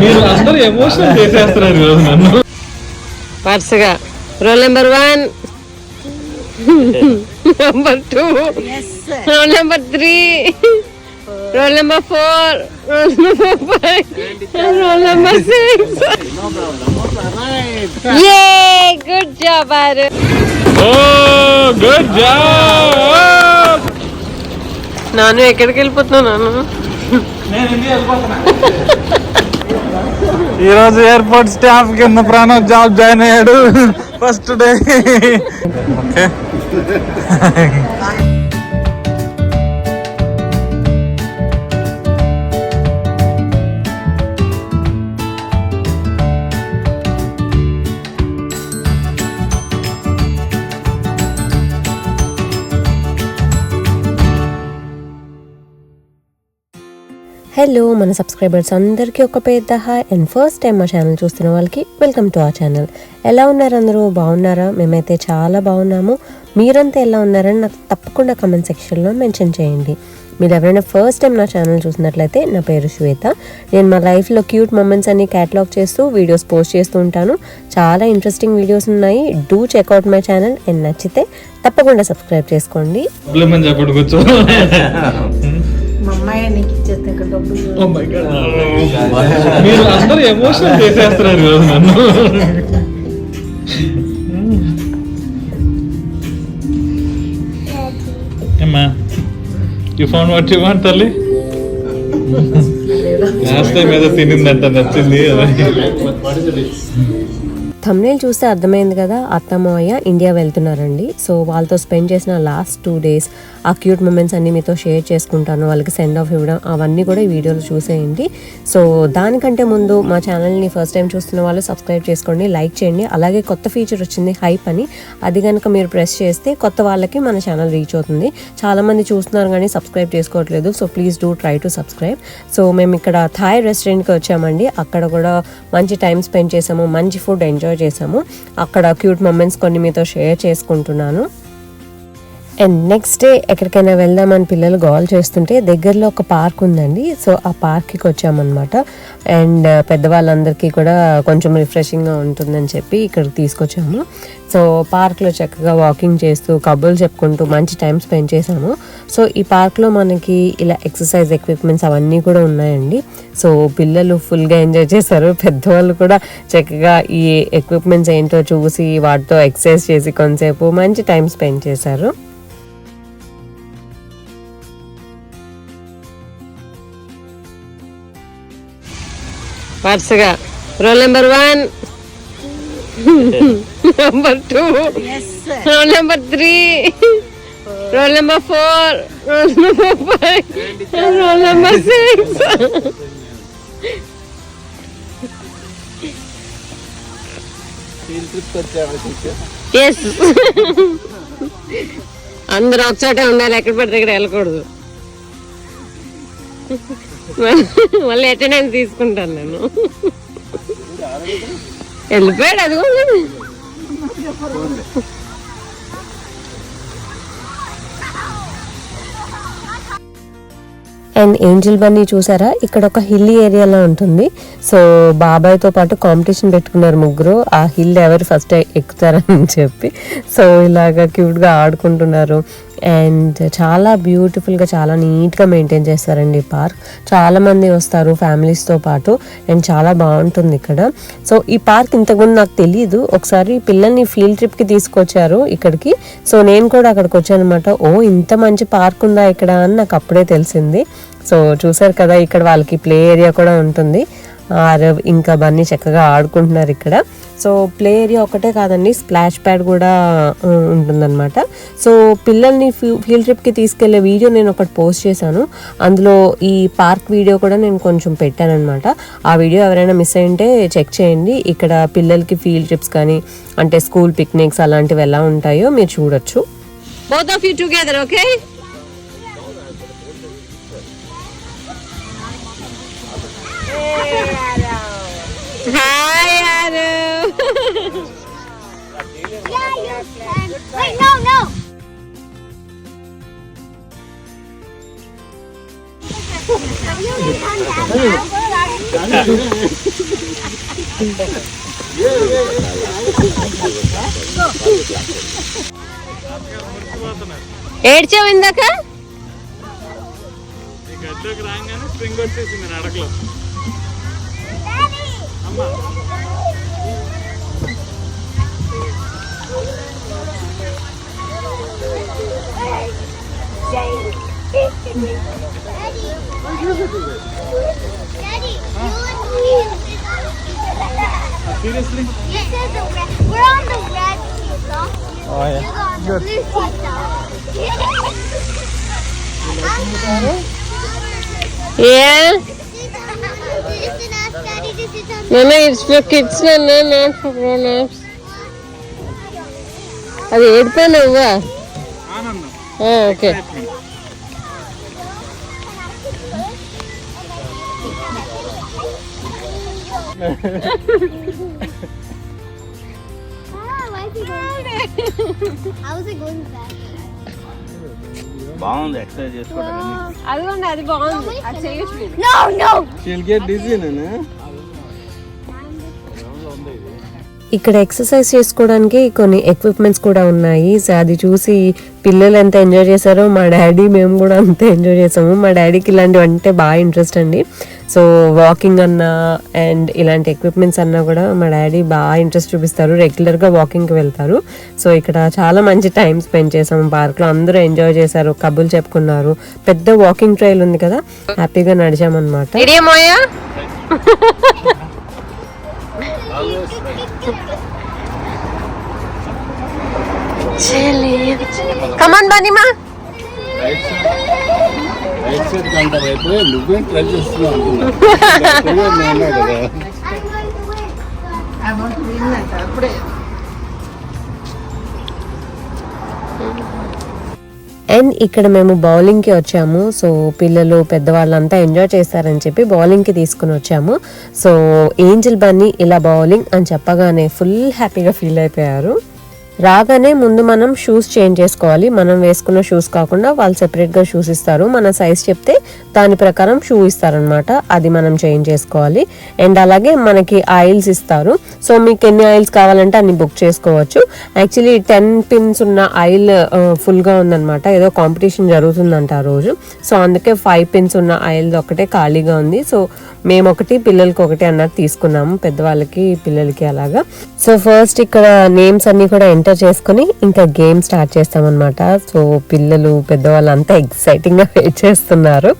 మీరు అందరూ ఎమోషనల్ చేసేస్తున్నారు ఈరోజు నన్ను. వరుసగా. Roll number one number two roll number three roll number four roll number five roll number six a good job ఆరు ఓ గుడ్ జాబ్ నాను ఎక్కడికి వెళ్ళిపోతున్నావు నాను? ఈ రోజు ఎయిర్పోర్ట్ స్టాఫ్ కింద ప్రణవ్ జాబ్ జాయిన్ అయ్యాడు. First day. ఓకే. హలో మన సబ్స్క్రైబర్స్ అందరికీ ఒక పెద్ద హాయ్ అండ్ ఫస్ట్ టైం మా ఛానల్ చూస్తున్న వాళ్ళకి వెల్కమ్ టు అవర్ ఛానల్ ఎలా ఉన్నారు అందరూ? బాగున్నారా? మేమైతే చాలా బాగున్నాము. మీరంతా ఎలా ఉన్నారని నాకు తప్పకుండా కమెంట్ సెక్షన్లో మెన్షన్ చేయండి. మీరు ఎవరైనా ఫస్ట్ టైం నా ఛానల్ చూసినట్లయితే నా పేరు శ్వేత. నేను మా లైఫ్లో క్యూట్ మూమెంట్స్ అన్ని క్యాటలాగ్ చేస్తూ వీడియోస్ పోస్ట్ చేస్తూ ఉంటాను. చాలా ఇంట్రెస్టింగ్ వీడియోస్ ఉన్నాయి. Do check out my channel and నచ్చితే తప్పకుండా సబ్స్క్రైబ్ చేసుకోండి. ఇక్కడ డబ్బులు Oh God. మీరు అందరూ ఎమోషనల్ చేసేస్తున్నారు ఈరోజు నన్ను. ఏమ్మా? You found what you want తల్లి? లాస్ట్ టైం ఏదో తినిందంట నచ్చింది. థమ్నేల్ చూస్తే అర్థమైంది కదా అత్తమాయ ఇండియా వెళ్తున్నారండి. సో వాళ్ళతో స్పెండ్ చేసిన లాస్ట్ టూ డేస్ ఆ క్యూట్ మూమెంట్స్ అన్ని మీతో షేర్ చేసుకుంటాను. వాళ్ళకి సెండ్ ఆఫ్ ఇవ్వడం అవన్నీ కూడా ఈ వీడియోలో చూసేయండి. సో దానికంటే ముందు మా ఛానల్ని ఫస్ట్ టైం చూస్తున్న వాళ్ళు సబ్స్క్రైబ్ చేసుకోండి లైక్ చేయండి. అలాగే కొత్త ఫీచర్ వచ్చింది హైప్ అని. అది కనుక మీరు ప్రెస్ చేస్తే కొత్త వాళ్ళకి మన ఛానల్ రీచ్ అవుతుంది. చాలామంది చూస్తున్నారు కానీ సబ్స్క్రైబ్ చేసుకోవట్లేదు. So please do try to subscribe so మేము ఇక్కడ థాయ్ రెస్టారెంట్కి వచ్చామండి. అక్కడ కూడా మంచి టైం స్పెండ్ చేసాము మంచి ఫుడ్ ఎంజాయ్ చేసాము అక్కడ క్యూట్ మూమెంట్స్ కొన్ని మీతో షేర్ చేసుకుంటున్నాను. అండ్ నెక్స్ట్ డే ఎక్కడికైనా వెళ్దామని పిల్లలు గోల్ చేస్తుంటే దగ్గరలో ఒక పార్క్ ఉందండి. సో ఆ పార్క్కి వచ్చామన్నమాట. అండ్ uh, పెద్దవాళ్ళందరికీ కూడా కొంచెం రిఫ్రెషింగ్గా ఉంటుందని చెప్పి ఇక్కడికి తీసుకొచ్చాము. సో పార్క్లో చక్కగా వాకింగ్ చేస్తూ కబుర్లు చెప్పుకుంటూ మంచి టైం స్పెండ్ చేశాము. సో ఈ పార్క్లో మనకి ఇలా ఎక్సర్సైజ్ ఎక్విప్మెంట్స్ అవన్నీ కూడా ఉన్నాయండి. సో పిల్లలు ఫుల్గా ఎంజాయ్ చేశారు. పెద్దవాళ్ళు కూడా చక్కగా ఈ ఎక్విప్మెంట్స్ ఏంటో చూసి వాటితో ఎక్సర్సైజ్ చేసి కొంతసేపు మంచి టైం స్పెండ్ చేశారు. వరుసగా. Roll number one. Number two. Roll number three. Roll number four. Roll number five. Roll number six. Yes అందరూ ఒకచోటే ఉండాలి. ఎక్కడ పడితే ఇక్కడ వెళ్ళకూడదు. మళ్ళీ అటెండెన్స్ తీసుకుంటాను నేను. వెళ్ళిపోయాడు అది కూడా అండ్ ఏంజిల్ బన్నీ చూసారా? ఇక్కడ ఒక హిల్ ఏరియాలో ఉంటుంది. సో బాబాయ్తో పాటు కాంపిటీషన్ పెట్టుకున్నారు ముగ్గురు. ఆ హిల్ ఎవరు ఫస్ట్ ఎక్కుతారని చెప్పి. సో ఇలాగా క్యూట్గా ఆడుకుంటున్నారు. అండ్ చాలా బ్యూటిఫుల్గా చాలా నీట్గా మెయింటైన్ చేస్తారండి ఈ పార్క్. చాలామంది వస్తారు ఫ్యామిలీస్తో పాటు అండ్ చాలా బాగుంటుంది ఇక్కడ. సో ఈ పార్క్ ఇంతకుముందు నాకు తెలియదు ఒకసారి పిల్లల్ని ఫీల్డ్ ట్రిప్కి తీసుకొచ్చారు ఇక్కడికి. సో నేను కూడా అక్కడికి వచ్చాను అనమాట ఓ ఇంత మంచి పార్క్ ఉందా ఇక్కడ అని నాకు అప్పుడే తెలిసింది. సో చూసారు కదా ఇక్కడ వాళ్ళకి ప్లే ఏరియా కూడా ఉంటుంది. ఆరవ్ ఇంకా బన్నీ చక్కగా ఆడుకుంటున్నారు ఇక్కడ. సో ప్లే ఏరియా ఒకటే కాదండి స్ప్లాష్ ప్యాడ్ కూడా ఉంటుందన్నమాట. సో పిల్లల్ని ఫీ- ఫీల్డ్ ట్రిప్కి తీసుకెళ్ళే వీడియో నేను ఒకటి పోస్ట్ చేశాను. అందులో ఈ పార్క్ వీడియో కూడా నేను కొంచెం పెట్టానమాట ఆ వీడియో ఎవరైనా మిస్ అయింటే చెక్ చేయండి. ఇక్కడ పిల్లలకి ఫీల్డ్ ట్రిప్స్ కానీ అంటే స్కూల్ పిక్నిక్స్ అలాంటివి ఎలా ఉంటాయో మీరు చూడొచ్చు. Both of you together okay hi Wait, no, no. ఏడ్చావు ఇందాక ఈ గడ్డకు రాగానే స్ప్రింగ్ వచ్చేసింది నడకలో Daddy, seriously this is the red. We're on the red seesaw. Oh, yeah. You're on the blue seesaw. A Listen, ask Daddy to sit on నాన్న it's for kids నాన్న not for grown apps అది ఏడిపోయి నువ్వా ఆనందం Okay Ah, why is he going How is it going back? బాగుంది exercise చేసుకోవడం అదిగోండి అది బాగుంది అది చేయొచ్చు ఇక్కడ ఎక్సర్సైజ్ చేసుకోవడానికి కొన్ని ఎక్విప్మెంట్స్ కూడా ఉన్నాయి. సో అది చూసి పిల్లలు ఎంత ఎంజాయ్ చేశారో మా డాడీ మేము కూడా అంతే ఎంజాయ్ చేసాము మా డాడీకి ఇలాంటివి అంటే బాగా ఇంట్రెస్ట్ అండి. సో వాకింగ్ అన్నా అండ్ ఇలాంటి ఎక్విప్మెంట్స్ అన్నా కూడా మా డాడీ బాగా ఇంట్రెస్ట్ చూపిస్తారు. రెగ్యులర్గా వాకింగ్కి వెళ్తారు. సో ఇక్కడ చాలా మంచి టైం స్పెండ్ చేసాము పార్క్లో అందరూ ఎంజాయ్ చేశారు కబుర్లు చెప్పుకున్నారు. పెద్ద వాకింగ్ ట్రైల్ ఉంది కదా హ్యాపీగా నడిచామన్నమాట. కమాన్ బానిమా రైట్ సైడ్ నువ్వేం ట్రై చేస్తున్నావు కదా అండ్ ఇక్కడ మేము బౌలింగ్కి వచ్చాము. సో పిల్లలు పెద్దవాళ్ళంతా ఎంజాయ్ చేస్తారని చెప్పి బౌలింగ్కి తీసుకుని వచ్చాము. సో ఏంజల్ బన్నీ ఇలా బౌలింగ్ అని చెప్పగానే ఫుల్ హ్యాపీగా ఫీల్ అయిపోయారు. రాగానే ముందు మనం షూస్ చేంజ్ చేసుకోవాలి. మనం వేసుకున్న షూస్ కాకుండా వాళ్ళు సెపరేట్గా షూస్ ఇస్తారు. మన సైజ్ చెప్తే దాని ప్రకారం షూ ఇస్తారనమాట అది మనం చేంజ్ చేసుకోవాలి. అండ్ అలాగే మనకి ఆయిల్స్ ఇస్తారు. సో మీకు ఎన్ని ఆయిల్స్ కావాలంటే అన్ని బుక్ చేసుకోవచ్చు. యాక్చువల్లీ టెన్ పిన్స్ ఉన్న ఆయిల్ ఫుల్గా ఉందన్నమాట. ఏదో కాంపిటీషన్ జరుగుతుందంట ఆ రోజు. సో అందుకే ఫైవ్ పిన్స్ ఉన్న ఆయిల్ ఒకటే ఖాళీగా ఉంది. సో మేము ఒకటి పిల్లలకి ఒకటి అన్నట్టు తీసుకున్నాము. పెద్దవాళ్ళకి పిల్లలకి అలాగా. సో ఫస్ట్ ఇక్కడ నేమ్స్ అన్ని కూడా ఎంటర్ చేసుకుని ఇంకా గేమ్ స్టార్ట్ చేస్తామన్నమాట సో పిల్లలు పెద్దవాళ్ళు అంతా ఎక్సైటింగ్గా వెయిట్ చేస్తున్నారు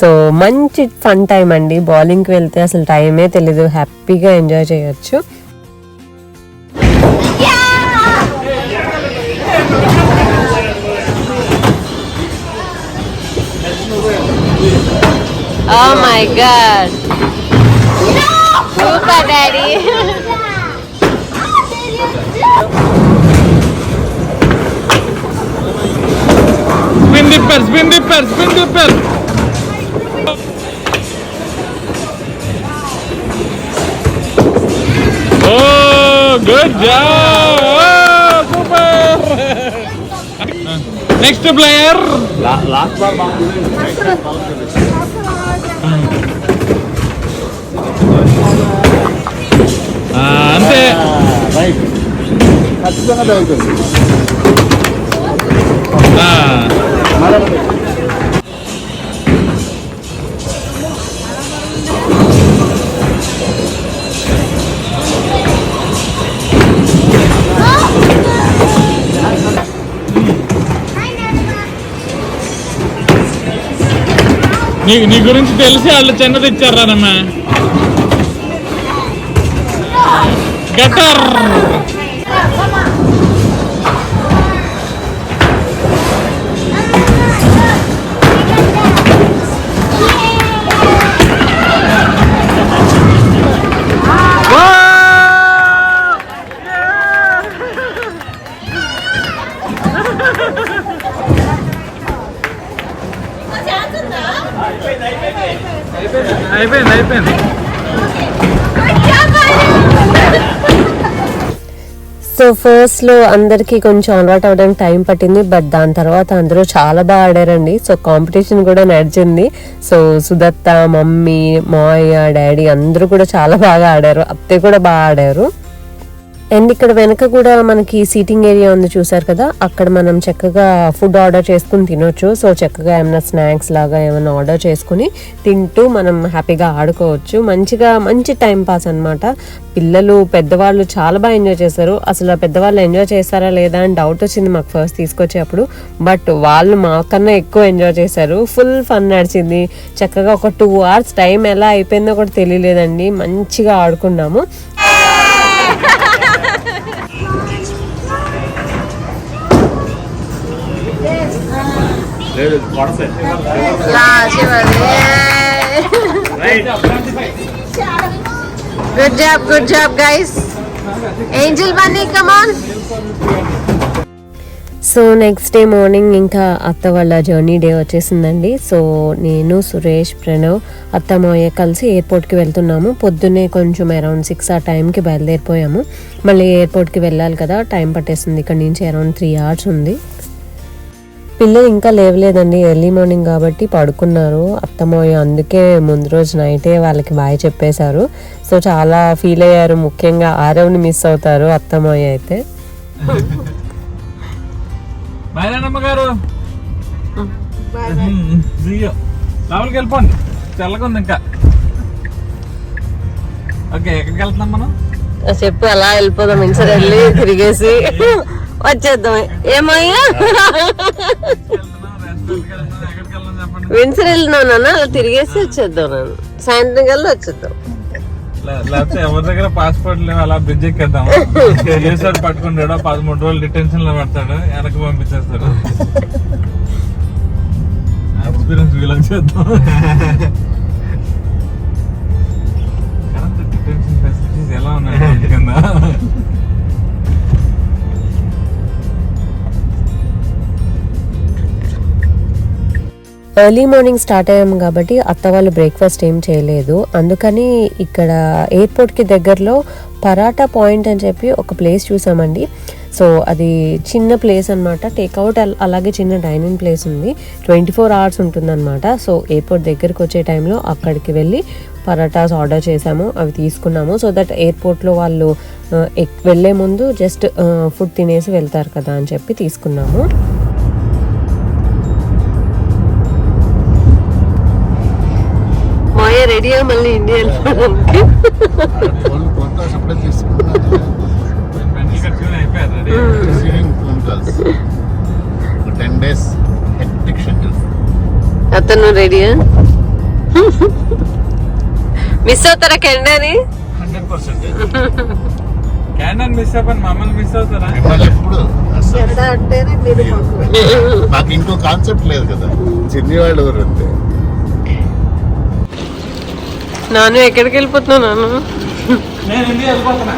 సో మంచి ఫన్ టైం అండి బౌలింగ్కి వెళ్తే అసలు టైమే తెలీదు హ్యాపీగా ఎంజాయ్ చేయొచ్చు Oh my god. No! Super daddy. daddy spin dipper spin dipper spin dipper oh good job super next player last ball బాగుంది అంతే రైట్ ఖచ్చితంగా తగ్గుతుంది ఆ, నీ నీ గురించి తెలిసి వాళ్ళు చిన్నది ఇచ్చారానమ్మా గటర్ ఫస్ట్లో అందరికీ ఫస్ట్లో అందరికి కొంచెం అలవాటు అవడానికి టైం పట్టింది బట్ దాని తర్వాత అందరూ చాలా బాగా ఆడారండి. సో కాంపిటీషన్ కూడా నడిచింది. సో సుదత్త మమ్మీ మాయ డాడీ అందరూ కూడా చాలా బాగా ఆడారు. అత్తయ్య కూడా బాగా ఆడారు. అండ్ ఇక్కడ వెనక కూడా మనకి సీటింగ్ ఏరియా ఉంది చూసారు కదా? అక్కడ మనం చక్కగా ఫుడ్ ఆర్డర్ చేసుకుని తినొచ్చు. సో చక్కగా ఏమైనా స్నాక్స్ లాగా ఏమైనా ఆర్డర్ చేసుకుని తింటూ మనం హ్యాపీగా ఆడుకోవచ్చు. మంచిగా మంచి టైం పాస్ అన్నమాట. పిల్లలు పెద్దవాళ్ళు చాలా బాగా ఎంజాయ్ చేశారు. అసలు పెద్దవాళ్ళు ఎంజాయ్ చేస్తారా లేదా అని డౌట్ వచ్చింది మాకు ఫస్ట్ తీసుకొచ్చేప్పుడు. బట్ వాళ్ళు మాకన్నా ఎక్కువ ఎంజాయ్ చేశారు. ఫుల్ ఫన్ నడిచింది. చక్కగా ఒక టూ అవర్స్ టైం ఎలా అయిపోయిందో కూడా తెలియలేదండి. మంచిగా ఆడుకున్నాము. Good job good job guys Angel Bunny come on so next day morning ఇంకా అత్త వాళ్ళ జర్నీ డే వచ్చేసిందండి. సో నేను సురేష్ ప్రణవ్ అత్త మావయ్య కలిసి ఎయిర్పోర్ట్కి వెళ్తున్నాము. పొద్దున్నే కొంచెం అరౌండ్ సిక్స్ ఆ టైంకి బయలుదేరిపోయాము. మళ్ళీ ఎయిర్పోర్ట్కి వెళ్ళాలి కదా టైం పట్టేస్తుంది ఇక్కడ నుంచి అరౌండ్ త్రీ అవర్స్ ఉంది. పిల్లలు ఇంకా లేవలేదండి. ఎర్లీ మార్నింగ్ కాబట్టి పడుకున్నారు. అత్తమాయ అందుకే ముందు రోజు నైటే వాళ్ళకి బాయ్ చెప్పేశారు. సో చాలా ఫీల్ అయ్యారు. ముఖ్యంగా ఆరవ్ని మిస్ అవుతారు అత్తమాయ అయితే. బాయ్ గారు. జియో. లోపలికి వెళ్ళిపోండి. చల్లగా ఉంది ఇంకా. ఓకే ఎక్కడికి వెళ్తున్నాం మనం? చెప్పు అలా వెళ్ళిపోదాం. ఇన్సర్ వెళ్ళి తిరిగేసి. వచ్చేద్దాం. ఏమయ్యా? వెళ్తున్నాం విన్సర్ వెళ్ళినావు నాన్న అలా తిరిగేసి వచ్చేద్దాం నాన్న. సాయంత్రం కల్లా వచ్చేద్దాం. లేకపోతే ఎవరి దగ్గర పాస్పోర్ట్ లేవు అలా బ్రిడ్జ్ ఎక్కేద్దాం ఏసారి పట్టుకుంటాడు పదమూడు రోజులు డిటెన్షన్లో పెడతాడు వెనక్కి పంపించేస్తాడు. ఎక్స్పీరియన్స్ వీళ్ళకి చేద్దాం. కరెంట్ డిటెన్షన్ ఫెసిలిటీస్ ఎలా ఉన్నాయి కింద? ఎర్లీ మార్నింగ్ స్టార్ట్ అయ్యాము కాబట్టి అత్త వాళ్ళు బ్రేక్ఫాస్ట్ ఏం చేయలేదు. అందుకని ఇక్కడ ఎయిర్పోర్ట్కి దగ్గరలో పరాటా పాయింట్ అని చెప్పి ఒక ప్లేస్ చూసామండి. సో అది చిన్న ప్లేస్ అనమాట టేక్అవుట్ అలాగే చిన్న డైనింగ్ ప్లేస్ ఉంది. ట్వంటీ ఫోర్ అవర్స్ ఉంటుందన్నమాట. సో ఎయిర్పోర్ట్ దగ్గరికి వచ్చే టైంలో అక్కడికి వెళ్ళి పరాటాస్ ఆర్డర్ చేసాము అవి తీసుకున్నాము. సో దట్ ఎయిర్పోర్ట్లో వాళ్ళు uh, వెళ్ళే ముందు జస్ట్ ఫుడ్ uh, తినేసి వెళ్తారు కదా అని చెప్పి తీసుకున్నాము. రెడీయా మళ్ళీ ఇండియా వెళ్ళిపోవడానికి అతను రెడీయా. మిస్ అవుతారా పర్సెంట్. క్యాండన్ మిస్ అవ్వని మమ్మల్ని మిస్ అవుతారా? ఎప్పుడు నాకు ఇంకో కాన్సెప్ట్ లేదు కదా. చిన్ని వాళ్ళు ఎవరు నాను ఎక్కడికి వెళ్ళిపోతున్నావు నాను? వెళ్ళిపోతున్నా.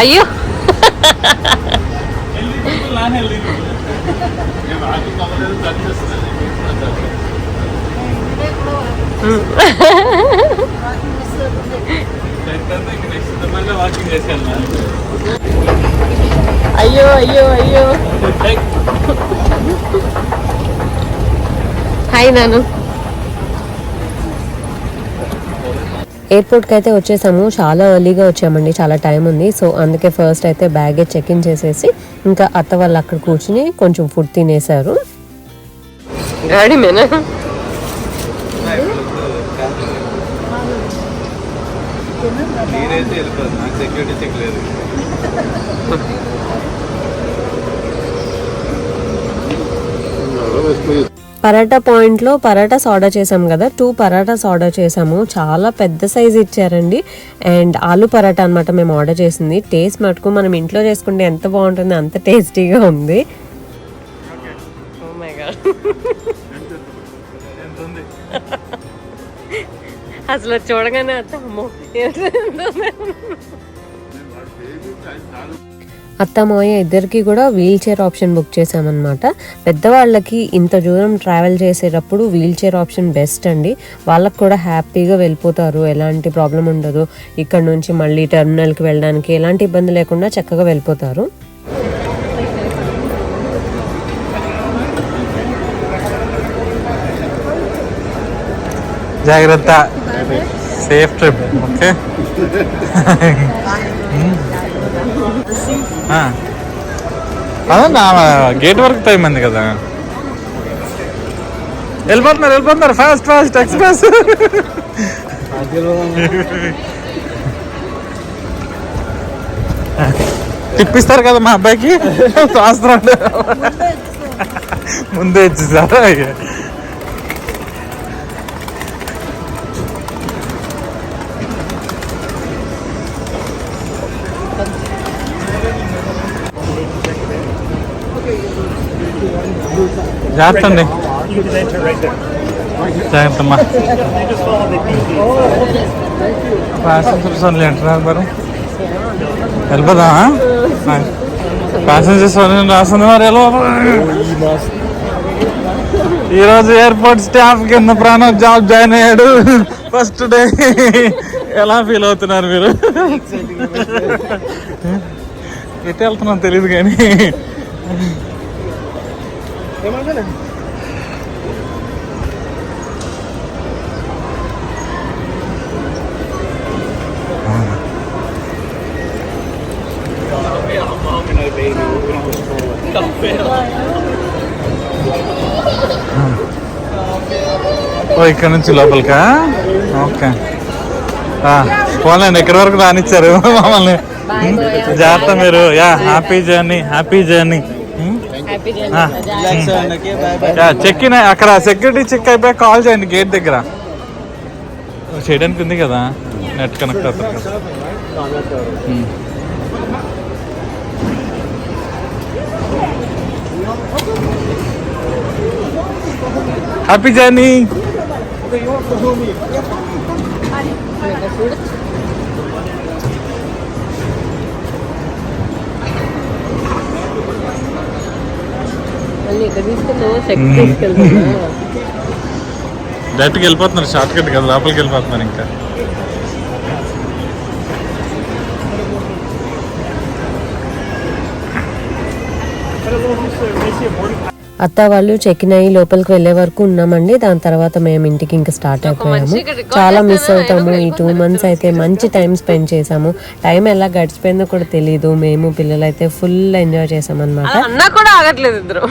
అయ్యో. నాన్న వెళ్ళి నేను అయ్యో అయ్యో అయ్యో. హాయ్ నాను. ఎయిర్పోర్ట్కి అయితే వచ్చేసాము. చాలా ఎర్లీగా వచ్చామండి. చాలా టైం ఉంది. సో అందుకే ఫస్ట్ అయితే బ్యాగేజ్ చెక్ ఇన్ చేసేసి ఇంకా అత్త వాళ్ళు అక్కడ కూర్చుని కొంచెం ఫుడ్ తినేశారు. నేనైతే వెళ్ళిపోదు నాకు సెక్యూరిటీ చెక్ లేదు. పరాటా పాయింట్లో పరాటాస్ ఆర్డర్ చేసాం కదా. టూ పరాటాస్ ఆర్డర్ చేసాము చాలా పెద్ద సైజ్ ఇచ్చారండి. అండ్ ఆలు పరాటా అనమాట మేము ఆర్డర్ చేసింది. టేస్ట్ మటుకు మనం ఇంట్లో చేసుకుంటే ఎంత బాగుంటుందో అంత టేస్టీగా ఉంది. ఉంది అసలు చూడగానే అత్తమ్మో అమ్మో ఇద్దరికి కూడా వీల్ చైర్ ఆప్షన్ బుక్ చేశామన్నమాట. పెద్దవాళ్ళకి ఇంత దూరం ట్రావెల్ చేసేటప్పుడు వీల్ చైర్ ఆప్షన్ బెస్ట్ అండి. వాళ్ళకి కూడా హ్యాపీగా వెళ్ళిపోతారు. ఎలాంటి ప్రాబ్లం ఉండదు. ఇక్కడ నుంచి మళ్ళీ టెర్మినల్కి వెళ్ళడానికి ఎలాంటి ఇబ్బంది లేకుండా చక్కగా వెళ్ళిపోతారు. జాగ్రత్త. సేఫ్ ట్రిప్ ఓకే అదే గేట్ వరకు టైం ఉంది కదా. వెళ్ళిపోతున్నారు వెళ్ళిపోతున్నారు. ఫాస్ట్ ఫాస్ట్ ఎక్స్ప్రెస్ తిప్పిస్తారు కదా మా అబ్బాయికి. రాస్తున్నాడు ముందే ఇచ్చేసారా జాగ్రత్త అండి జాగ్రత్త అమ్మా ప్యాసింజర్స్ ఓన్లీ అంటున్నారు మరి వెళ్ళిపోదా ప్యాసింజర్స్ ఓన్లీ రాస్తుంది మరి ఎలా ఈరోజు ఎయిర్పోర్ట్ స్టాఫ్ కింద ప్రాణం జాబ్ జాయిన్ అయ్యాడు. ఫస్ట్ డే ఎలా ఫీల్ అవుతున్నారు మీరు? ఎటు వెళ్తున్నాం తెలియదు కానీ. ఓ ఇక్కడ నుంచి లోపలికా? ఓకే. పోలేండి ఎక్కడి వరకు రానిచ్చారు మమ్మల్ని. జాగ్రత్త మీరు. Yeah happy journey happy journey check in అక్కడ సెక్యూరిటీ చెక్ అయిపోయి కాల్ చేయండి గేట్ దగ్గర. చేయడానికి ఉంది కదా? నెట్ కనెక్ట్ అవుతుంది. హ్యాపీ జర్నీ డైరెక్ట్కి వెళ్ళిపోతున్నారు షార్ట్ కట్ కదా లోపలికి వెళ్ళిపోతున్నారు ఇంకా అత్త వాళ్ళు చెక్ అయ్యి లోపలికి వెళ్ళే వరకు ఉన్నామండి. దాని తర్వాత మేము ఇంటికి ఇంకా స్టార్ట్ అయిపోయాము. చాలా మిస్ అవుతాము. ఈ టూ మంత్స్ అయితే మంచి టైం స్పెండ్ చేసాము టైం ఎలా గడిచిపోయిందో కూడా తెలియదు మేము పిల్లలు అయితే ఫుల్ ఎంజాయ్ చేసాం అనమాట అన్నా కూడా ఆగట్లేదు ఇద్దరు.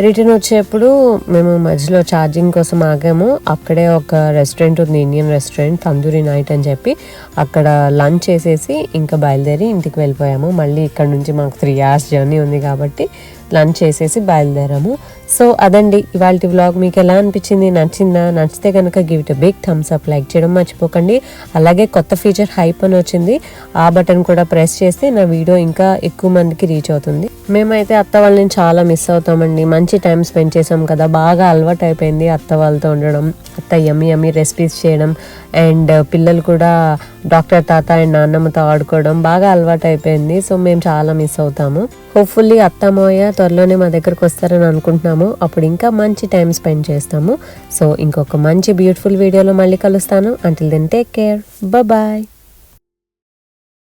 రిటర్న్ వచ్చేప్పుడు మేము మధ్యలో ఛార్జింగ్ కోసం ఆగాము. అక్కడే ఒక రెస్టారెంట్ ఉంది ఇండియన్ రెస్టారెంట్ తందూరి నైట్ అని చెప్పి. అక్కడ లంచ్ చేసేసి ఇంకా బయలుదేరి ఇంటికి వెళ్ళిపోయాము. మళ్ళీ ఇక్కడ నుంచి మాకు త్రీ అవర్స్ జర్నీ ఉంది కాబట్టి లంచ్ చేసేసి బయలుదేరాము. సో అదండి ఇవాళ వ్లాగ్ మీకు ఎలా అనిపించింది నచ్చిందా నచ్చితే కనుక give it big thumbs up like చేయడం మర్చిపోకండి. అలాగే కొత్త ఫీచర్ హైప్ అని వచ్చింది ఆ బటన్ కూడా ప్రెస్ చేస్తే నా వీడియో ఇంకా ఎక్కువ మందికి రీచ్ అవుతుంది. మేమైతే అత్త వాళ్ళని చాలా మిస్ అవుతామండి. మంచి టైం స్పెండ్ చేసాం కదా బాగా అలవాటు అయిపోయింది అత్త వాళ్ళతో ఉండడం అత్త యమ్మి యమ్మి రెసిపీస్ చేయడం అండ్ పిల్లలు కూడా డాక్టర్ తాత అండ్ నాన్నమ్మతో ఆడుకోవడం బాగా అలవాటు అయిపోయింది. సో మేము చాలా మిస్ అవుతాము. హోప్ఫుల్లీ అత్తమోయ త్వరలోనే మా దగ్గరకు వస్తారని అనుకుంటున్నాము. అప్పుడు ఇంకా మంచి టైం స్పెండ్ చేస్తాము. సో ఇంకొక మంచి బ్యూటిఫుల్ వీడియోలో మళ్ళీ కలుస్తాను. Until then take care bye